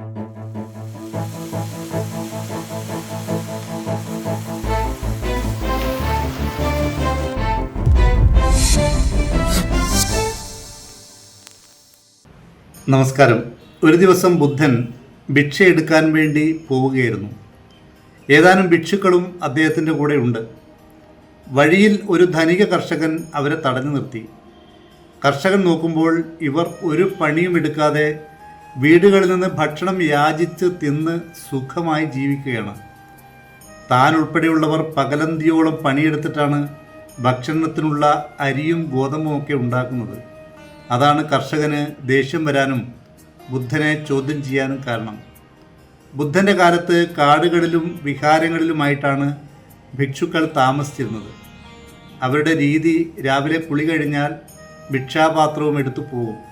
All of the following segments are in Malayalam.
നമസ്കാരം. ഒരു ദിവസം ബുദ്ധൻ ഭിക്ഷ എടുക്കാൻ വേണ്ടി പോവുകയായിരുന്നു. ഏതാനും ഭിക്ഷുക്കളും അദ്ദേഹത്തിന്റെ കൂടെ ഉണ്ട് വഴിയിൽ ഒരു ധനിക കർഷകൻ അവരെ തടഞ്ഞു നിർത്തി. കർഷകൻ നോക്കുമ്പോൾ ഇവർ ഒരു പണിയും എടുക്കാതെ വീടുകളിൽ നിന്ന് ഭക്ഷണം യാചിച്ച് തിന്ന് സുഖമായി ജീവിക്കുകയാണ്. താൻ ഉൾപ്പെടെയുള്ളവർ പകലന്തിയോളം പണിയെടുത്തിട്ടാണ് ഭക്ഷണത്തിനുള്ള അരിയും ഗോതമ്പും ഒക്കെ ഉണ്ടാക്കുന്നത്. അതാണ് കർഷകന് ദേഷ്യം വരാനും ബുദ്ധനെ ചോദ്യം ചെയ്യാനും കാരണം. ബുദ്ധന്റെ കാലത്ത് കാടുകളിലും വിഹാരങ്ങളിലുമായിട്ടാണ് ഭിക്ഷുക്കൾ താമസിച്ചിരുന്നത്. അവരുടെ രീതി രാവിലെ കുളി കഴിഞ്ഞാൽ ഭിക്ഷാപാത്രവും എടുത്തു പോകും.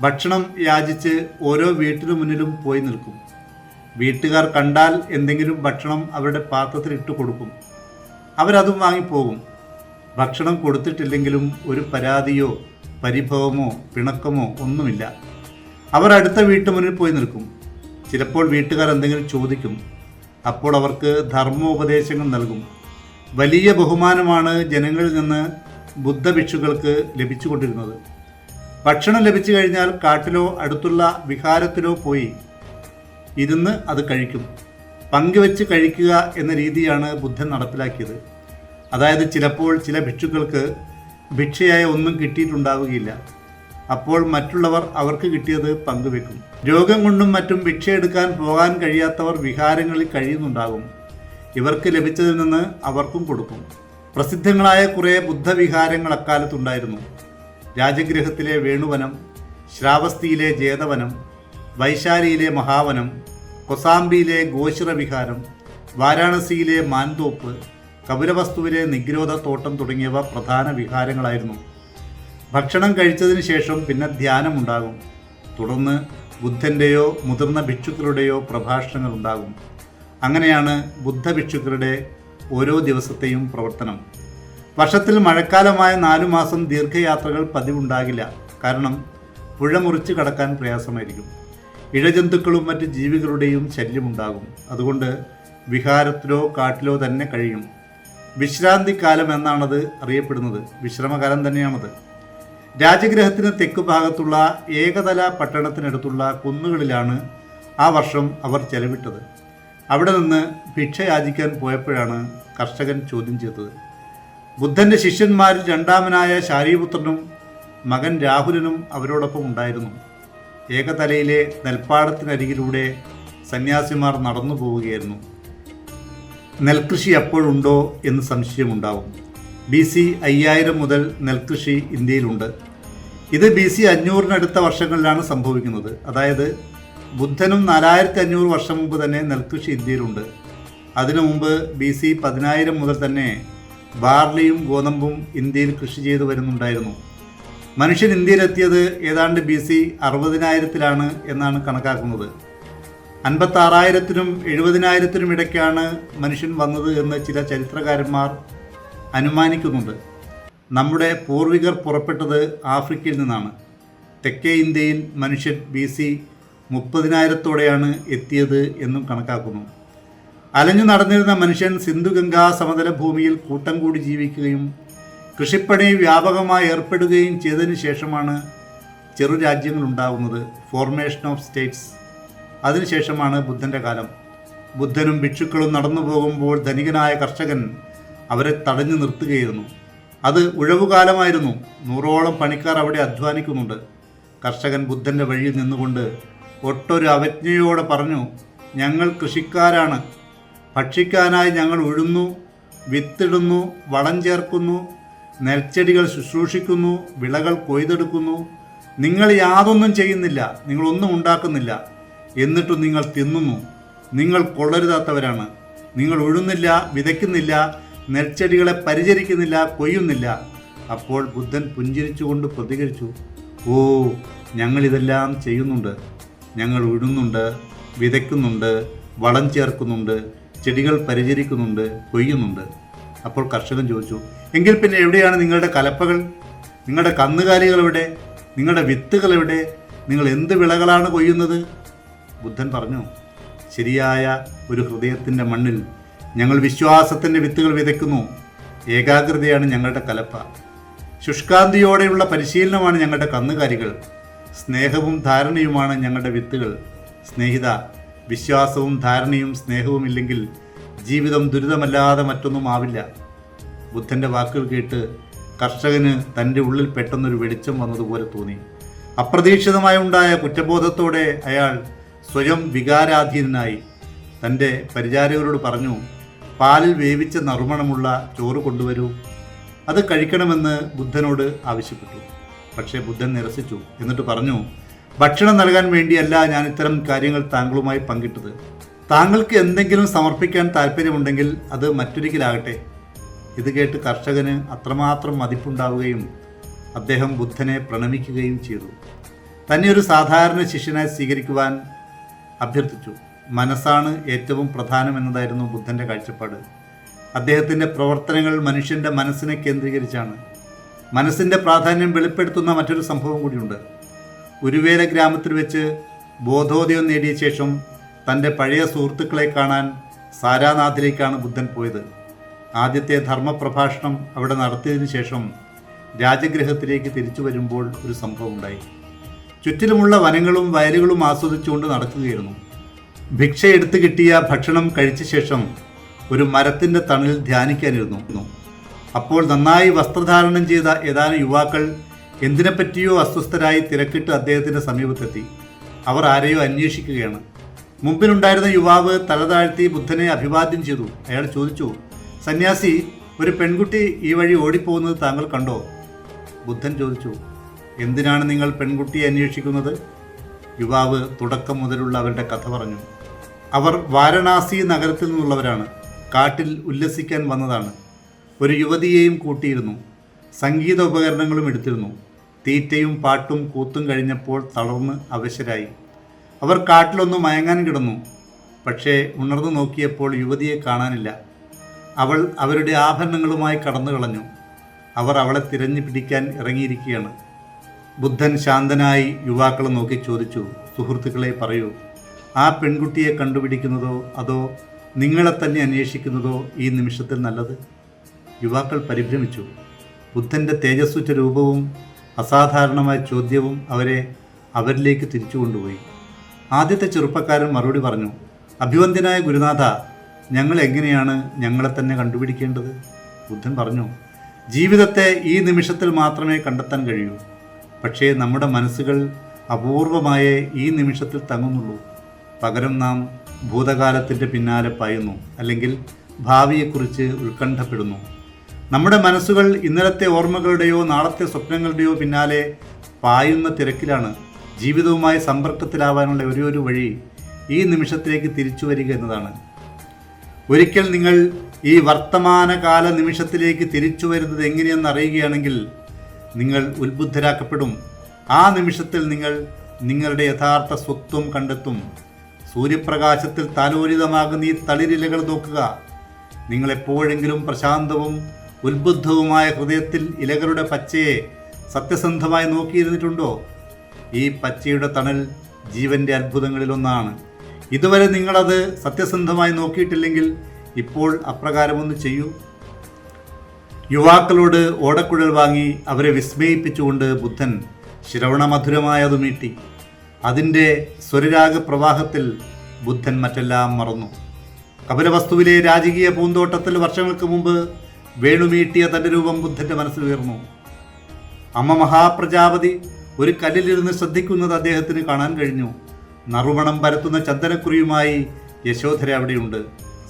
ഭക്ഷണം യാചിച്ച് ഓരോ വീട്ടിനു മുന്നിലും പോയി നിൽക്കും. വീട്ടുകാർ കണ്ടാൽ എന്തെങ്കിലും ഭക്ഷണം അവരുടെ പാത്രത്തിൽ ഇട്ട് കൊടുക്കും. അവരതും വാങ്ങിപ്പോകും. ഭക്ഷണം കൊടുത്തിട്ടില്ലെങ്കിലും ഒരു പരാതിയോ പരിഭവമോ പിണക്കമോ ഒന്നുമില്ല. അവർ അടുത്ത വീട്ടു മുന്നിൽ പോയി നിൽക്കും. ചിലപ്പോൾ വീട്ടുകാർ എന്തെങ്കിലും ചോദിക്കും. അപ്പോൾ അവർക്ക് ധർമ്മോപദേശങ്ങൾ നൽകും. വലിയ ബഹുമാനമാണ് ജനങ്ങളിൽ നിന്ന് ബുദ്ധഭിക്ഷുക്കൾക്ക് ലഭിച്ചുകൊണ്ടിരുന്നത്. ഭക്ഷണം ലഭിച്ചു കഴിഞ്ഞാൽ കാട്ടിലോ അടുത്തുള്ള വിഹാരത്തിലോ പോയി ഇരുന്ന് അത് കഴിക്കും. പങ്കുവെച്ച് കഴിക്കുക എന്ന രീതിയാണ് ബുദ്ധൻ നടപ്പിലാക്കിയത്. അതായത് ചിലപ്പോൾ ചില ഭിക്ഷുക്കൾക്ക് ഭിക്ഷയായ ഒന്നും കിട്ടിയിട്ടുണ്ടാവുകയില്ല. അപ്പോൾ മറ്റുള്ളവർ അവർക്ക് കിട്ടിയത് പങ്കുവെക്കും. രോഗം കൊണ്ടും മറ്റും ഭിക്ഷയെടുക്കാൻ പോകാൻ കഴിയാത്തവർ വിഹാരങ്ങളിൽ കഴിയുന്നുണ്ടാകും ഇവർക്ക് ലഭിച്ചതിൽ നിന്ന് അവർക്കും കൊടുക്കും. പ്രസിദ്ധങ്ങളായ കുറേ ബുദ്ധവിഹാരങ്ങൾ അക്കാലത്തുണ്ടായിരുന്നു. രാജഗൃഹത്തിലെ വേണുവനം ശ്രാവസ്തിയിലെ ജേതവനം വൈശാലിയിലെ മഹാവനം കൊസാംബിയിലെ ഗോശ്ര വിഹാരം വാരാണസിയിലെ മാൻതോപ്പ് കപിലവസ്തുവിലെ നിഗ്രോധ തോട്ടം തുടങ്ങിയവ പ്രധാന വിഹാരങ്ങളായിരുന്നു. ഭക്ഷണം കഴിച്ചതിന് ശേഷം പിന്നെ ധ്യാനമുണ്ടാകും. തുടർന്ന് ബുദ്ധന്റെയോ മുതിർന്ന ഭിക്ഷുക്കളുടെയോ പ്രഭാഷണങ്ങൾ ഉണ്ടാകും അങ്ങനെയാണ് ബുദ്ധഭിക്ഷുക്കളുടെ ഓരോ ദിവസത്തെയും പ്രവർത്തനം. വർഷത്തിൽ മഴക്കാലമായ നാലു മാസം ദീർഘയാത്രകൾ പതിവുണ്ടാകില്ല. കാരണം പുഴ മുറിച്ച് കടക്കാൻ പ്രയാസമായിരിക്കും. ഇഴജന്തുക്കളും മറ്റ് ജീവികളുടെയും ശല്യമുണ്ടാകും. അതുകൊണ്ട് വിഹാരത്തിലോ കാട്ടിലോ തന്നെ കഴിയും. വിശ്രാന്തിക്കാലം എന്നാണത് അറിയപ്പെടുന്നത്. വിശ്രമകാലം തന്നെയാണത്. രാജഗ്രഹത്തിന് തെക്ക് ഭാഗത്തുള്ള ഏകതല പട്ടണത്തിനടുത്തുള്ള കുന്നുകളിലാണ് ആ വർഷം അവർ ചെലവിട്ടത്. അവിടെ നിന്ന് ഭിക്ഷ യാചിക്കാൻ പോയപ്പോഴാണ് കർഷകൻ ചോദ്യം ചെയ്തത്. ബുദ്ധന്റെ ശിഷ്യന്മാരിൽ രണ്ടാമനായ ശാരീപുത്രനും മകൻ രാഹുലനും അവരോടൊപ്പം ഉണ്ടായിരുന്നു. ഏകതലയിലെ നെൽപ്പാടത്തിനരികിലൂടെ സന്യാസിമാർ നടന്നു പോവുകയായിരുന്നു. നെൽകൃഷി എപ്പോഴുണ്ടോ എന്ന് സംശയമുണ്ടാവും. ബി സി അയ്യായിരം മുതൽ നെൽകൃഷി ഇന്ത്യയിലുണ്ട്. ഇത് ബി സി അഞ്ഞൂറിനടുത്ത വർഷങ്ങളിലാണ് സംഭവിക്കുന്നത്. അതായത് ബുദ്ധനും നാലായിരത്തി അഞ്ഞൂറ് വർഷം മുമ്പ് തന്നെ നെൽകൃഷി ഇന്ത്യയിലുണ്ട്. അതിനു മുമ്പ് ബി സി പതിനായിരം മുതൽ തന്നെ ബാർലിയും ഗോതമ്പും ഇന്ത്യയിൽ കൃഷി ചെയ്തു വരുന്നുണ്ടായിരുന്നു. മനുഷ്യൻ ഇന്ത്യയിലെത്തിയത് ഏതാണ്ട് ബി സി അറുപതിനായിരത്തിലാണ് എന്നാണ് കണക്കാക്കുന്നത്. അൻപത്താറായിരത്തിനും എഴുപതിനായിരത്തിനും ഇടയ്ക്കാണ് മനുഷ്യൻ വന്നത് എന്ന് ചില ചരിത്രകാരന്മാർ അനുമാനിക്കുന്നുണ്ട്. നമ്മുടെ പൂർവികർ പുറപ്പെട്ടത് ആഫ്രിക്കയിൽ നിന്നാണ്. തെക്കേ ഇന്ത്യയിൽ മനുഷ്യൻ ബി സി മുപ്പതിനായിരത്തോടെയാണ് എത്തിയത് എന്നും കണക്കാക്കുന്നു. അലഞ്ഞു നടന്നിരുന്ന മനുഷ്യൻ സിന്ധുഗംഗാ സമതല ഭൂമിയിൽ കൂട്ടം കൂടി ജീവിക്കുകയും കൃഷിപ്പണി വ്യാപകമായി ഏർപ്പെടുകയും ചെയ്തതിനു ശേഷമാണ് ചെറു രാജ്യങ്ങൾ ഉണ്ടാകുന്നത് ഫോർമേഷൻ ഓഫ് സ്റ്റേറ്റ്സ് അതിനുശേഷമാണ് ബുദ്ധന്റെ കാലം. ബുദ്ധനും ഭിക്ഷുക്കളും നടന്നു പോകുമ്പോൾ ധനികനായ കർഷകൻ അവരെ തടഞ്ഞു നിർത്തുകയായിരുന്നു. അത് ഉഴവുകാലമായിരുന്നു. നൂറോളം പണിക്കാർ അവിടെ അധ്വാനിക്കുന്നുണ്ട്. കർഷകൻ ബുദ്ധന്റെ വഴിയിൽ നിന്നുകൊണ്ട് ഒട്ടൊരു അവജ്ഞയോടെ പറഞ്ഞു ഞങ്ങൾ കൃഷിക്കാരാണ്. ഭക്ഷിക്കാനായി ഞങ്ങൾ ഉഴുന്നു വിത്തിടുന്നു വളം ചേർക്കുന്നു നെൽച്ചെടികൾ ശുശ്രൂഷിക്കുന്നു വിളകൾ കൊയ്തെടുക്കുന്നു. നിങ്ങൾ യാതൊന്നും ചെയ്യുന്നില്ല നിങ്ങളൊന്നും ഉണ്ടാക്കുന്നില്ല. എന്നിട്ടും നിങ്ങൾ തിന്നുന്നു. നിങ്ങൾ കൊള്ളരുതാത്തവരാണ്. നിങ്ങൾ ഉഴുന്നില്ല വിതയ്ക്കുന്നില്ല നെൽച്ചെടികളെ പരിചരിക്കുന്നില്ല കൊയ്യുന്നില്ല. അപ്പോൾ ബുദ്ധൻ പുഞ്ചിരിച്ചുകൊണ്ട് പ്രതികരിച്ചു ഓ ഞങ്ങളിതെല്ലാം ചെയ്യുന്നുണ്ട്. ഞങ്ങൾ ഉഴുന്നുണ്ട് വിതയ്ക്കുന്നുണ്ട് വളം ചേർക്കുന്നുണ്ട് ചെടികൾ പരിചരിക്കുന്നുണ്ട് കൊയ്യുന്നുണ്ട്. അപ്പോൾ കർഷകൻ ചോദിച്ചു എങ്കിൽ പിന്നെ എവിടെയാണ് നിങ്ങളുടെ കലപ്പകൾ? നിങ്ങളുടെ കന്നുകാലികൾ എവിടെ നിങ്ങളുടെ വിത്തുകൾ എവിടെ നിങ്ങൾ എന്ത് വിളകളാണ് കൊയ്യുന്നത്? ബുദ്ധൻ പറഞ്ഞു ശരിയായ ഒരു ഹൃദയത്തിന്റെ മണ്ണിൽ ഞങ്ങൾ വിശ്വാസത്തിന്റെ വിത്തുകൾ വിതയ്ക്കുന്നു. ഏകാഗ്രതയാണ് ഞങ്ങളുടെ കലപ്പ. ശുഷ്കാന്തിയോടെയുള്ള പരിശീലനമാണ് ഞങ്ങളുടെ കന്നുകാലികൾ. സ്നേഹവും ധാരണയുമാണ് ഞങ്ങളുടെ വിത്തുകൾ. സ്നേഹിത വിശ്വാസവും ധാരണയും സ്നേഹവും ഇല്ലെങ്കിൽ ജീവിതം ദുരിതമല്ലാതെ മറ്റൊന്നും ആവില്ല. ബുദ്ധന്റെ വാക്കുകൾ കേട്ട് കർഷകന് തന്റെ ഉള്ളിൽ പെട്ടെന്നൊരു വെളിച്ചം വന്നതുപോലെ തോന്നി. അപ്രതീക്ഷിതമായി ഉണ്ടായ കുറ്റബോധത്തോടെ അയാൾ സ്വയം വികാരാധീനനായി തന്റെ പരിചാരകരോട് പറഞ്ഞു പാലിൽ വേവിച്ച നറുമണമുള്ള ചോറ് കൊണ്ടുവരൂ. അത് കഴിക്കണമെന്ന് ബുദ്ധനോട് ആവശ്യപ്പെട്ടു. പക്ഷേ ബുദ്ധൻ നിരസിച്ചു. എന്നിട്ട് പറഞ്ഞു ഭക്ഷണം നൽകാൻ വേണ്ടിയല്ല ഞാൻ ഇത്തരം കാര്യങ്ങൾ താങ്കളുമായി പങ്കിട്ടത്. താങ്കൾക്ക് എന്തെങ്കിലും സമർപ്പിക്കാൻ താല്പര്യമുണ്ടെങ്കിൽ അത് മറ്റൊരിക്കലാകട്ടെ. ഇത് കേട്ട് കർഷകന് അത്രമാത്രം മതിപ്പുണ്ടാവുകയും അദ്ദേഹം ബുദ്ധനെ പ്രണമിക്കുകയും ചെയ്തു. തന്നെ ഒരു സാധാരണ ശിഷ്യനായി സ്വീകരിക്കുവാൻ അഭ്യർത്ഥിച്ചു. മനസ്സാണ് ഏറ്റവും പ്രധാനമെന്നതായിരുന്നു ബുദ്ധന്റെ കാഴ്ചപ്പാട്. അദ്ദേഹത്തിന്റെ പ്രവർത്തനങ്ങൾ മനുഷ്യന്റെ മനസ്സിനെ കേന്ദ്രീകരിച്ചാണ്. മനസ്സിന്റെ പ്രാധാന്യം വെളിപ്പെടുത്തുന്ന മറ്റൊരു സംഭവം കൂടിയുണ്ട്. ഉരുവേല ഗ്രാമത്തിൽ വെച്ച് ബോധോദയം നേടിയ ശേഷം തന്റെ പഴയ സുഹൃത്തുക്കളെ കാണാൻ സാരാനാഥിലേക്കാണ് ബുദ്ധൻ പോയത്. ആദ്യത്തെ ധർമ്മപ്രഭാഷണം അവിടെ നടത്തിയതിനു ശേഷം രാജഗൃഹത്തിലേക്ക് തിരിച്ചു വരുമ്പോൾ ഒരു സംഭവം ഉണ്ടായി ചുറ്റിലുമുള്ള വനങ്ങളും വയലുകളും ആസ്വദിച്ചുകൊണ്ട് നടക്കുകയായിരുന്നു. ഭിക്ഷ എടുത്തു കിട്ടിയ ഭക്ഷണം കഴിച്ച ശേഷം ഒരു മരത്തിന്റെ തണലിൽ ധ്യാനിക്കാനിരുന്നു. അപ്പോൾ നന്നായി വസ്ത്രധാരണം ചെയ്ത ഏതാനും യുവാക്കൾ എന്തിനെപ്പറ്റിയോ അസ്വസ്ഥരായി തിരക്കിട്ട് അദ്ദേഹത്തിന്റെ സമീപത്തെത്തി. അവർ ആരെയോ അന്വേഷിക്കുകയാണ്. മുമ്പിലുണ്ടായിരുന്ന യുവാവ് തലതാഴ്ത്തി ബുദ്ധനെ അഭിവാദ്യം ചെയ്തു. അയാൾ ചോദിച്ചു സന്യാസി ഒരു പെൺകുട്ടി ഈ വഴി ഓടിപ്പോകുന്നത് താങ്കൾ കണ്ടോ? ബുദ്ധൻ ചോദിച്ചു എന്തിനാണ് നിങ്ങൾ പെൺകുട്ടിയെ അന്വേഷിക്കുന്നത്? യുവാവ് തുടക്കം മുതലുള്ള അവരുടെ കഥ പറഞ്ഞു. അവർ വാരണാസി നഗരത്തിൽ നിന്നുള്ളവരാണ്. കാട്ടിൽ ഉല്ലസിക്കാൻ വന്നതാണ്. ഒരു യുവതിയെയും കൂട്ടിയിരുന്നു. സംഗീത ഉപകരണങ്ങളും എടുത്തിരുന്നു. തീറ്റയും പാട്ടും കൂത്തും കഴിഞ്ഞപ്പോൾ തളർന്ന് അവശരായി. അവർ കാട്ടിലൊന്ന് മയങ്ങാൻ കിടന്നു. പക്ഷേ ഉണർന്നു നോക്കിയപ്പോൾ യുവതിയെ കാണാനില്ല. അവൾ അവരുടെ ആഭരണങ്ങളുമായി കടന്നു കളഞ്ഞു. അവർ അവളെ തിരഞ്ഞു പിടിക്കാൻ ഇറങ്ങിയിരിക്കുകയാണ്. ബുദ്ധൻ ശാന്തനായി യുവാക്കളെ നോക്കി ചോദിച്ചു സുഹൃത്തുക്കളെ പറയൂ ആ പെൺകുട്ടിയെ കണ്ടുപിടിക്കുന്നതോ അതോ നിങ്ങളെ തന്നെ അന്വേഷിക്കുന്നതോ ഈ നിമിഷത്തിൽ നല്ലത്? യുവാക്കൾ പരിഭ്രമിച്ചു. ബുദ്ധന്റെ തേജസ്സുറ്റ രൂപവും അസാധാരണമായ ചോദ്യവും അവരെ അവരിലേക്ക് തിരിച്ചു കൊണ്ടുപോയി. ആദ്യത്തെ ചെറുപ്പക്കാരൻ മറുപടി പറഞ്ഞു അഭിവന്ദ്യനായ ഗുരുനാഥ ഞങ്ങൾ എങ്ങനെയാണ് ഞങ്ങളെ തന്നെ കണ്ടുപിടിക്കേണ്ടത്? ബുദ്ധൻ പറഞ്ഞു ജീവിതത്തെ ഈ നിമിഷത്തിൽ മാത്രമേ കണ്ടെത്താൻ കഴിയൂ. പക്ഷേ നമ്മുടെ മനസ്സുകൾ അപൂർവമായേ ഈ നിമിഷത്തിൽ തങ്ങുന്നുള്ളൂ. പകരം നാം ഭൂതകാലത്തിന്റെ പിന്നാലെ പായുന്നു അല്ലെങ്കിൽ ഭാവിയെക്കുറിച്ച് ഉത്കണ്ഠപ്പെടുന്നു. നമ്മുടെ മനസ്സുകൾ ഇന്നലത്തെ ഓർമ്മകളുടെയോ നാളത്തെ സ്വപ്നങ്ങളുടെയോ പിന്നാലെ പായുന്ന തിരക്കിലാണ് ജീവിതവുമായി സമ്പർക്കത്തിലാവാനുള്ള ഒരേ ഒരു വഴി ഈ നിമിഷത്തിലേക്ക് തിരിച്ചു വരിക എന്നതാണ്. ഒരിക്കൽ നിങ്ങൾ ഈ വർത്തമാനകാല നിമിഷത്തിലേക്ക് തിരിച്ചു വരുന്നത് എങ്ങനെയെന്ന് അറിയുകയാണെങ്കിൽ നിങ്ങൾ ഉത്ബുദ്ധരാക്കപ്പെടും. ആ നിമിഷത്തിൽ നിങ്ങൾ നിങ്ങളുടെ യഥാർത്ഥ സ്വത്വം കണ്ടെത്തും. സൂര്യപ്രകാശത്തിൽ താലോലിതമാകുന്ന ഈ തളിരിലകൾ നോക്കുക. നിങ്ങളെപ്പോഴെങ്കിലും പ്രശാന്തവും ഉത്ബുദ്ധവുമായ ഹൃദയത്തിൽ ഇലകളുടെ പച്ചയെ സത്യസന്ധമായി നോക്കിയിരുന്നിട്ടുണ്ടോ? ഈ പച്ചയുടെ തണൽ ജീവന്റെ അത്ഭുതങ്ങളിലൊന്നാണ് ഇതുവരെ നിങ്ങളത് സത്യസന്ധമായി നോക്കിയിട്ടില്ലെങ്കിൽ ഇപ്പോൾ അപ്രകാരമൊന്ന് ചെയ്യൂ. യുവാക്കളോട് ഓടക്കുഴൽ വാങ്ങി അവരെ വിസ്മയിപ്പിച്ചുകൊണ്ട് ബുദ്ധൻ ശ്രവണമധുരമായതു മീട്ടി അതിന്റെ സ്വരരാഗ പ്രവാഹത്തിൽ ബുദ്ധൻ മറ്റെല്ലാം മറന്നു. കപിലവസ്തുവിലെ രാജകീയ പൂന്തോട്ടത്തിൽ വർഷങ്ങൾക്ക് മുമ്പ് വേണുമീട്ടിയ തന്റെ രൂപം ബുദ്ധന്റെ മനസ്സിൽ ഉയർന്നു. അമ്മ മഹാപ്രജാപതി ഒരു കല്ലിലിരുന്ന് ശ്രദ്ധിക്കുന്നത് അദ്ദേഹത്തിന് കാണാൻ കഴിഞ്ഞു. നറുമണം പരത്തുന്ന ചന്ദനക്കുറിയുമായി യശോധര അവിടെയുണ്ട്.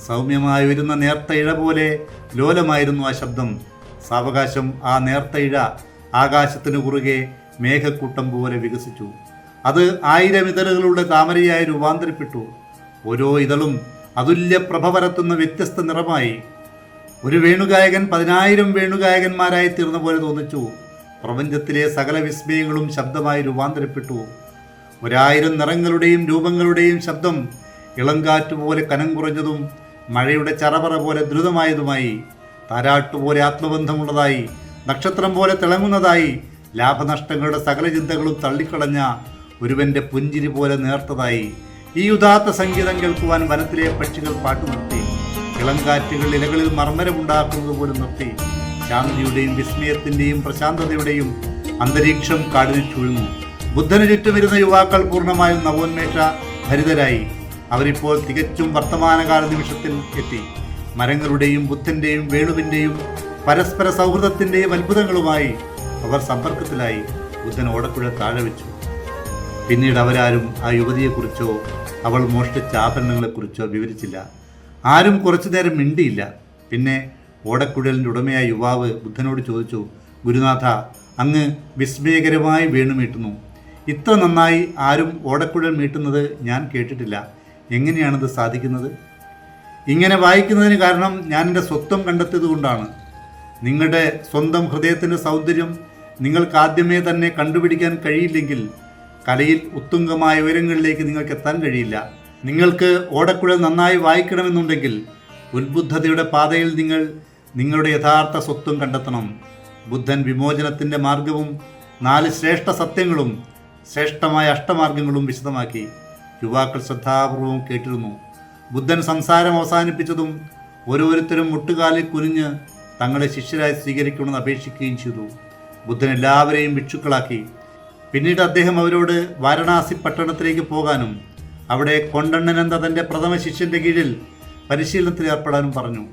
സൗമ്യമായി വരുന്ന നേർത്ത ഇഴ പോലെ ലോലമായിരുന്നു ആ ശബ്ദം. സാവകാശം ആ നേർത്ത ഇഴ ആകാശത്തിന് കുറുകെ മേഘക്കൂട്ടം പോലെ വികസിച്ചു. അത് ആയിരം ഇതളുകളുടെ താമരയായി രൂപാന്തരപ്പെട്ടു. ഓരോ ഇതളും അതുല്യ പ്രഭ പരത്തുന്ന വ്യത്യസ്ത നിറമായി. ഒരു വേണുഗായകൻ പതിനായിരം വേണുഗായകന്മാരായി തീർന്ന പോലെ തോന്നിച്ചു. പ്രപഞ്ചത്തിലെ സകല വിസ്മയങ്ങളും ശബ്ദമായി രൂപാന്തരപ്പെട്ടു. ഒരായിരം നിറങ്ങളുടെയും രൂപങ്ങളുടെയും ശബ്ദം ഇളങ്കാറ്റ് പോലെ കനം കുറഞ്ഞതും മഴയുടെ ചറപറ പോലെ ദ്രുതമായതുമായി താരാട്ടുപോലെ ആത്മബന്ധമുള്ളതായി നക്ഷത്രം പോലെ തിളങ്ങുന്നതായി ലാഭനഷ്ടങ്ങളുടെ സകല ചിന്തകളും തള്ളിക്കളഞ്ഞ ഒരുവന്റെ പുഞ്ചിരി പോലെ നേർത്തതായി. ഈ ഉദാത്ത സംഗീതം കേൾക്കുവാൻ വനത്തിലെ പക്ഷികൾ പാട്ടുനിർത്തി ഇളങ്കാറ്റുകൾ ഇലകളിൽ മർമ്മരമുണ്ടാക്കുന്നത് പോലും നിർത്തി. ശാന്തിയുടെയും വിസ്മയത്തിന്റെയും പ്രശാന്തതയുടെയും അന്തരീക്ഷം കാടിൽ ചുഴുന്നു ബുദ്ധന് ചുറ്റും വരുന്ന യുവാക്കൾ പൂർണമായും നവോന്മേഷ ഭരിതരായി. അവരിപ്പോൾ തികച്ചും വർത്തമാനകാല നിമിഷത്തിൽ എത്തി. മരങ്ങളുടെയും ബുദ്ധന്റെയും വേണുവിന്റെയും പരസ്പര സൗഹൃദത്തിന്റെയും അത്ഭുതങ്ങളുമായി അവർ സമ്പർക്കത്തിലായി. ബുദ്ധൻ ഓടക്കുഴ താഴെ വെച്ചു. പിന്നീട് അവരാരും ആ യുവതിയെക്കുറിച്ചോ അവൾ മോഷ്ടിച്ച ആഭരണങ്ങളെക്കുറിച്ചോ വിവരിച്ചില്ല. ആരും കുറച്ചു നേരം മിണ്ടിയില്ല. പിന്നെ ഓടക്കുഴലിന്റെ ഉടമയായ യുവാവ് ബുദ്ധനോട് ചോദിച്ചു ഗുരുനാഥ അങ്ങ് വിസ്മയകരമായി വീണുമീട്ടുന്നു ഇത്ര നന്നായി ആരും ഓടക്കുഴൽ മീട്ടുന്നത് ഞാൻ കേട്ടിട്ടില്ല. എങ്ങനെയാണത് സാധിക്കുന്നത്? ഇങ്ങനെ വായിക്കുന്നതിന് കാരണം ഞാൻ എന്റെ സ്വത്വം കണ്ടെത്തിയത് കൊണ്ടാണ്. നിങ്ങളുടെ സ്വന്തം ഹൃദയത്തിന്റെ സൗന്ദര്യം നിങ്ങൾക്ക് ആദ്യമേ തന്നെ കണ്ടുപിടിക്കാൻ കഴിയില്ലെങ്കിൽ കലയിൽ ഉത്തുംഗമായ ഉയരങ്ങളിലേക്ക് നിങ്ങൾക്ക് എത്താൻ കഴിയില്ല. നിങ്ങൾക്ക് ഓടക്കുഴൽ നന്നായി വായിക്കണമെന്നുണ്ടെങ്കിൽ ഉത്ബുദ്ധതയുടെ പാതയിൽ നിങ്ങൾ നിങ്ങളുടെ യഥാർത്ഥ സ്വത്വം കണ്ടെത്തണം. ബുദ്ധൻ വിമോചനത്തിന്റെ മാർഗവും നാല് ശ്രേഷ്ഠ സത്യങ്ങളും ശ്രേഷ്ഠമായ അഷ്ടമാർഗങ്ങളും വിശദമാക്കി. യുവാക്കൾ ശ്രദ്ധാപൂർവം കേട്ടിരുന്നു. ബുദ്ധൻ സംസാരം അവസാനിപ്പിച്ചതും ഓരോരുത്തരും മുട്ടുകാലിൽ കുനിഞ്ഞ് തങ്ങളെ ശിഷ്യരായി സ്വീകരിക്കണമെന്ന് അപേക്ഷിക്കുകയും ചെയ്തു. ബുദ്ധൻ എല്ലാവരെയും ഭിക്ഷുക്കളാക്കി. പിന്നീട് അദ്ദേഹം അവരോട് വാരണാസി പട്ടണത്തിലേക്ക് പോകാനും അവിടെ കൊണ്ടണ്ണനന്ദ തന്റെ പ്രഥമ ശിഷ്യന്റെ കീഴിൽ പരിശീലനത്തിൽ ഏർപ്പെടാനും പറഞ്ഞു.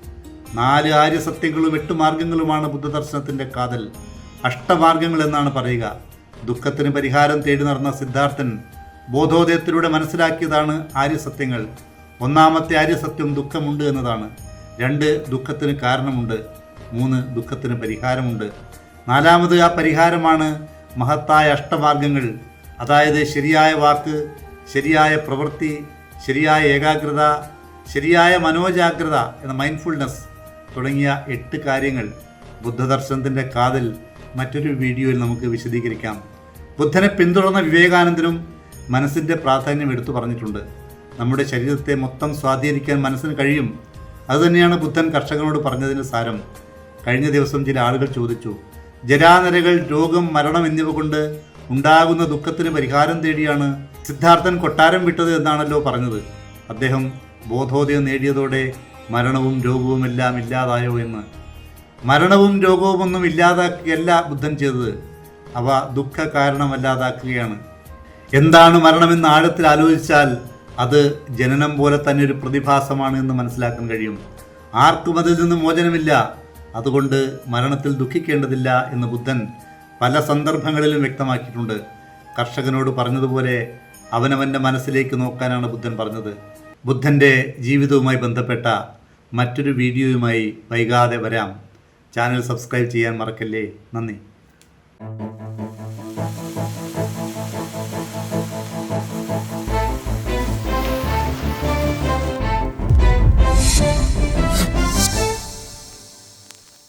നാല് ആര്യസത്യങ്ങളും എട്ട് മാർഗങ്ങളുമാണ് ബുദ്ധദർശനത്തിന്റെ കാതൽ. അഷ്ടമാർഗങ്ങൾ എന്നാണ് പറയുക. ദുഃഖത്തിന് പരിഹാരം തേടി നടന്ന സിദ്ധാർത്ഥൻ ബോധോദയത്തിലൂടെ മനസ്സിലാക്കിയതാണ് ആര്യസത്യങ്ങൾ. ഒന്നാമത്തെ ആര്യസത്യം ദുഃഖമുണ്ട് എന്നതാണ്. രണ്ട് ദുഃഖത്തിന് കാരണമുണ്ട്. മൂന്ന് ദുഃഖത്തിന് പരിഹാരമുണ്ട്. നാലാമത് ആ പരിഹാരമാണ് മഹത്തായ അഷ്ടമാർഗങ്ങൾ. അതായത് ശരിയായ വാക്ക് ശരിയായ പ്രവൃത്തി ശരിയായ ഏകാഗ്രത ശരിയായ മനോജാഗ്രത എന്ന മൈൻഡ്ഫുൾനെസ് തുടങ്ങിയ എട്ട് കാര്യങ്ങൾ ബുദ്ധദർശനത്തിന്റെ കാതിൽ മറ്റൊരു വീഡിയോയിൽ നമുക്ക് വിശദീകരിക്കാം. ബുദ്ധനെ പിന്തുടർന്ന വിവേകാനന്ദനും മനസ്സിന്റെ പ്രാധാന്യം എടുത്തു പറഞ്ഞിട്ടുണ്ട്. നമ്മുടെ ശരീരത്തെ മൊത്തം സ്വാധീനിക്കാൻ മനസ്സിന് കഴിയും. അതുതന്നെയാണ് ബുദ്ധൻ കർഷകനോട് പറഞ്ഞതിന്റെ സാരം. കഴിഞ്ഞ ദിവസം ചില ആളുകൾ ചോദിച്ചു ജരാനരകൾ രോഗം മരണം എന്നിവ കൊണ്ട് ഉണ്ടാകുന്ന ദുഃഖത്തിന് പരിഹാരം തേടിയാണ് സിദ്ധാർത്ഥൻ കൊട്ടാരം വിട്ടത് എന്നാണല്ലോ പറഞ്ഞത്. അദ്ദേഹം ബോധോദയം നേടിയതോടെ മരണവും രോഗവും എല്ലാം ഇല്ലാതായോ എന്ന്. മരണവും രോഗവും ഒന്നും ഇല്ലാതാക്കുകയല്ല ബുദ്ധൻ ചെയ്തത്. അവ ദുഃഖ കാരണമല്ലാതാക്കുകയാണ്. എന്താണ് മരണമെന്ന് ആഴത്തിൽ ആലോചിച്ചാൽ അത് ജനനം പോലെ തന്നെ ഒരു പ്രതിഭാസമാണ് എന്ന് മനസ്സിലാക്കാൻ കഴിയും. ആർക്കും അതിൽ നിന്ന് മോചനമില്ല. അതുകൊണ്ട് മരണത്തിൽ ദുഃഖിക്കേണ്ടതില്ല എന്ന് ബുദ്ധൻ പല സന്ദർഭങ്ങളിലും വ്യക്തമാക്കിയിട്ടുണ്ട്. കർഷകനോട് പറഞ്ഞതുപോലെ അവനവന്റെ മനസ്സിലേക്ക് നോക്കാനാണ് ബുദ്ധൻ പറഞ്ഞത്. ബുദ്ധന്റെ ജീവിതവുമായി ബന്ധപ്പെട്ട മറ്റൊരു വീഡിയോയുമായി വൈകാതെ വരാം. ചാനൽ സബ്സ്ക്രൈബ് ചെയ്യാൻ മറക്കല്ലേ? നന്ദി.